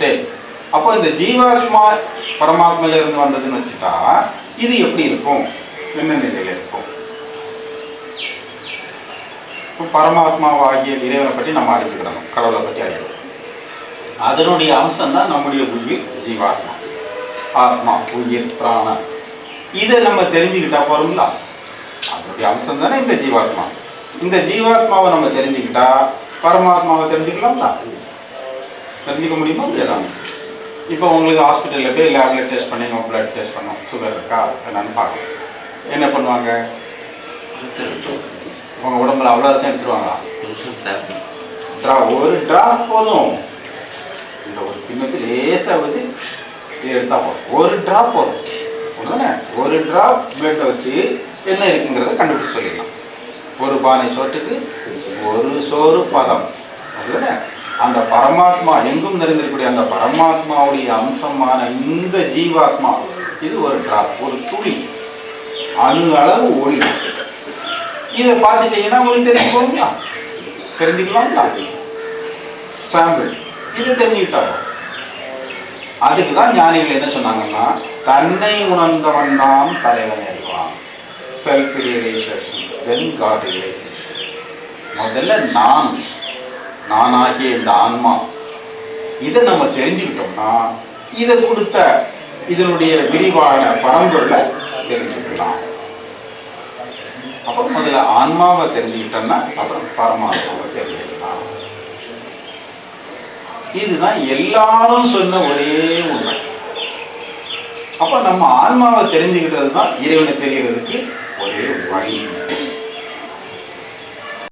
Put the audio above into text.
சரி. அப்போ இந்த ஜீவாத்மா பரமாத்மையில இருந்து வந்ததுன்னு வச்சுட்டா இது எப்படி இருக்கும்? என்ன நிலையில இருக்கும்? பரமாத்மாவாகிய இறைவனை பற்றி நம்ம அறிஞ்சுக்கிடணும் கடவுளை பற்றி அறியணும். அதனுடைய அம்சம் தான் நம்முடைய உயிர் ஜீவாத்மா. ஆத்மா உயிர் பிராணம். இதை நம்ம தெரிஞ்சுக்கிட்டா போறோம்ல அதனுடைய அம்சம் தானே இந்த ஜீவாத்மா. இந்த ஜீவாத்மாவை நம்ம தெரிஞ்சுக்கிட்டா பரமாத்மாவை தெரிஞ்சுக்கலாம்ல? தெரிஞ்சுக்க முடியுமா முடியாதாங்க இப்போ உங்களுக்கு ஹாஸ்பிட்டலில் போய் லேபில் டெஸ்ட் பண்ணி உங்கள் பிளட் டெஸ்ட் பண்ணோம். சுகர் இருக்கா? என்னன்னு பார்க்கணும் என்ன பண்ணுவாங்க? உங்கள் உடம்புல அவ்வளோ எடுத்துருவாங்களா? ட்ரா ஒரு ட்ராப் போதும். இந்த ஒரு கிண்ணத்து லேசாக வந்து எடுத்தா போதும். ஒரு ட்ராப் போதும். ஒன்றுதானே ஒரு ட்ராப் பிளட்டை வச்சு என்ன இருக்குங்கிறத கண்டுபிடிச்சு சொல்லிடலாம். ஒரு பானை சோட்டுக்கு ஒரு சோறு பதம். பரமாத்மா எங்கும் நிறைந்திருக்கக்கூடிய அந்த பரமாத்மாவுடைய அம்சமான இந்த ஜீவாத்மா இது ஒரு டிராப் ஒரு துளி. அணு அளவு ஒளி. இதை பார்த்துட்டீங்கன்னா உங்களுக்கு தெரிஞ்சுக்கோங்களா? தெரிஞ்சுக்கலாம்ல சாம்பிள் இது தெரிஞ்சுக்கிட்டா அதுக்கு தான் ஞானிகள் என்ன சொன்னாங்கன்னா தன்னை உணர்ந்தவன் தான் தலைவன் அறிவான் செல்ஃப் ரியலைசேஷன் முதல்ல நான். நானாகிய இந்த ஆன்மா. இதை நம்ம தெரிஞ்சுக்கிட்டோம்னா இதை கொடுத்த இதனுடைய விரிவான பரம்பொருளை தெரிஞ்சுக்கலாம். அப்புறம் முதல்ல ஆன்மாவை தெரிஞ்சுக்கிட்டோம்னா அப்புறம் பரமாத்மாவை தெரிஞ்சுக்கலாம். இதுதான் எல்லாரும் சொன்ன ஒரே உண்மை. அப்ப நம்ம ஆன்மாவை தெரிஞ்சுக்கிட்டது தான் இறைவனை தெரிகிறதுக்கு